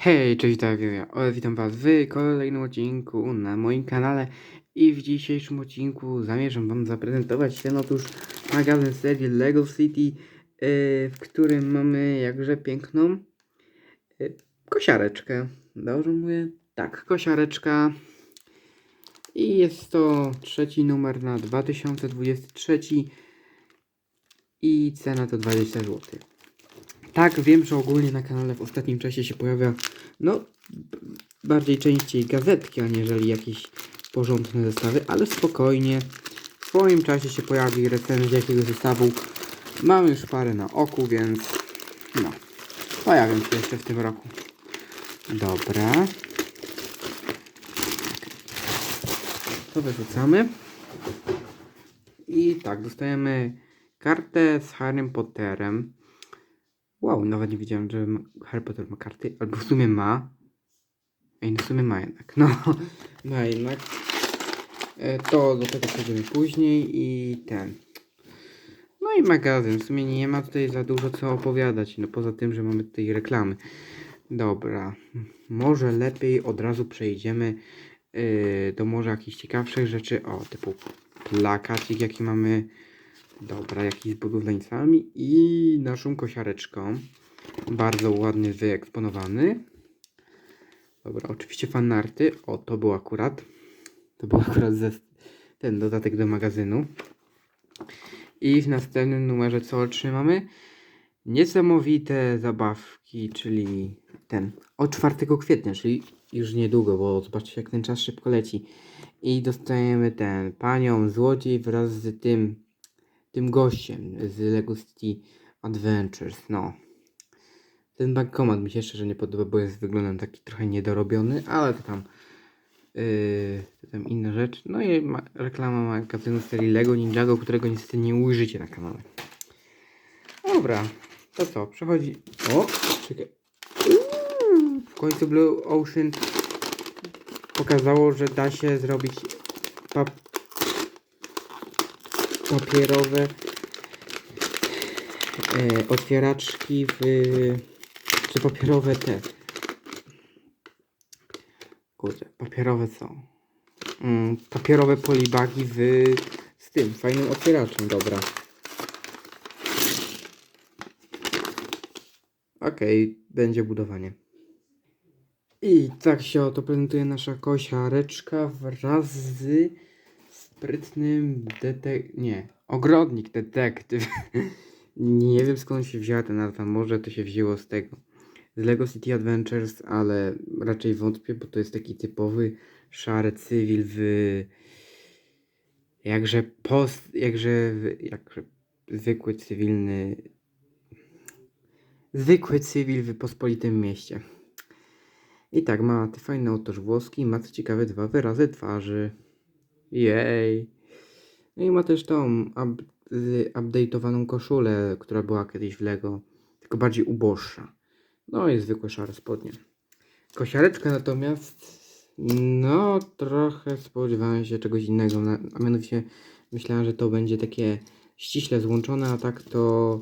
Hej, cześć, tak, ja, witam was w kolejnym odcinku na moim kanale i w dzisiejszym odcinku zamierzam wam zaprezentować ten otóż magazyn serii LEGO City, yy, w którym mamy jakże piękną yy, kosiareczkę. Dobrze mówię? Tak, kosiareczka i jest to trzeci numer na 2023 i cena to 20 zł. Tak, wiem, że ogólnie na kanale w ostatnim czasie się pojawia, no, bardziej częściej gazetki, aniżeli jakieś porządne zestawy, ale spokojnie. W swoim czasie się pojawi recenzja jakiegoś zestawu. Mam już parę na oku, więc no, pojawią się jeszcze w tym roku. Dobra. To wyrzucamy. I tak, dostajemy kartę z Harrym Potterem. Wow, nawet nie wiedziałem, że Harry Potter ma karty, albo w sumie ma. Ej, no w sumie ma jednak. No, ma jednak. E, To do tego przejdziemy później i ten. No i magazyn. W sumie nie ma tutaj za dużo co opowiadać. No poza tym, że mamy tutaj reklamy. Dobra. Może lepiej od razu przejdziemy yy, do może jakichś ciekawszych rzeczy. O, typu plakacik, jaki mamy. Dobra, jakiś z budowlańcami i naszą kosiareczką. Bardzo ładnie wyeksponowany. Dobra, oczywiście fanarty. O, to był akurat. To był akurat ze, ten dodatek do magazynu. I w następnym numerze co otrzymamy? Niesamowite zabawki, czyli ten od 4 kwietnia, czyli już niedługo, bo zobaczcie jak ten czas szybko leci. I dostajemy ten panią złodziej wraz z tym tym gościem z Lego City Adventures, no. Ten bankomat mi się szczerze nie podoba, bo jest wyglądem taki trochę niedorobiony, ale to tam yy, to tam inna rzecz. No i ma, reklama magazynu serii Lego Ninjago, którego niestety nie ujrzycie na kanale. Dobra, to co, przechodzi... O, czekaj. W końcu Blue Ocean pokazało, że da się zrobić pap papierowe e, otwieraczki w czy papierowe te? Kurde, papierowe co? Mm, papierowe polibagi w z tym fajnym otwieraczem, dobra. Okej, będzie budowanie. I tak się oto prezentuje nasza kosiareczka wraz z sprytnym detek... Nie, ogrodnik detektyw. nie wiem skąd się wzięła ta nazwa, może to się wzięło z tego. Z Lego City Adventures, ale raczej wątpię, bo to jest taki typowy szary cywil w... Jakże post... Jakże... Jakże zwykły cywilny... Zwykły cywil w pospolitym mieście. I tak, ma te fajne otoż włoski, ma co ciekawe dwa wyrazy twarzy. Jej. No i ma też tą up, z- update'owaną koszulę, która była kiedyś w Lego, tylko bardziej uboższa. No i zwykłe szare spodnie. Kosiareczka natomiast, no trochę spodziewałem się czegoś innego, a mianowicie myślałem, że to będzie takie ściśle złączone, a tak to,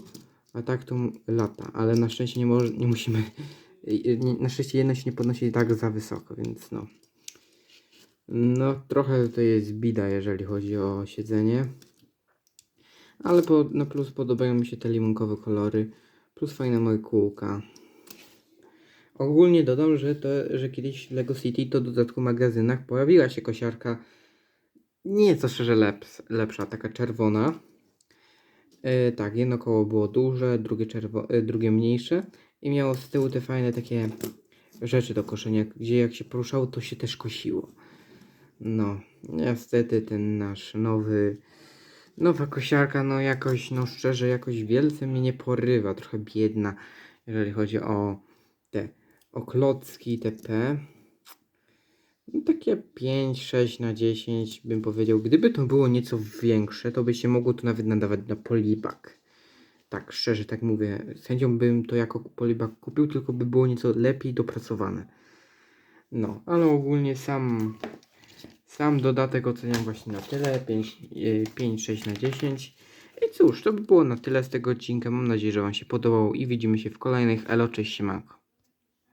a tak to lata, ale na szczęście nie, może, nie musimy, na szczęście jedna się nie podnosi tak za wysoko, więc no. No, trochę to jest bida, jeżeli chodzi o siedzenie. Ale po, na plus podobają mi się te limonkowe kolory. Plus fajne moje kółka. Ogólnie dodam, że, to, że kiedyś Lego City to w dodatku w magazynach pojawiła się kosiarka nieco szczerze leps, lepsza, taka czerwona. E, tak, jedno koło było duże, drugie, czerwo, e, drugie mniejsze i miało z tyłu te fajne takie rzeczy do koszenia, gdzie jak się poruszało, to się też kosiło. No, niestety ten nasz nowy, nowa kosiarka, no jakoś, no szczerze, jakoś wielce mnie nie porywa, trochę biedna, jeżeli chodzi o te, o klocki itp. No, takie 5, 6 na 10 bym powiedział. Gdyby to było nieco większe, to by się mogło to nawet nadawać na polibak. Tak, szczerze, tak mówię. Sędzią bym to jako polibak kupił, tylko by było nieco lepiej dopracowane. No, ale ogólnie sam sam dodatek oceniam właśnie na tyle, 5-6 na 10. I cóż, to by było na tyle z tego odcinka. Mam nadzieję, że Wam się podobało i widzimy się w kolejnych. Elo, cześć, siemanko.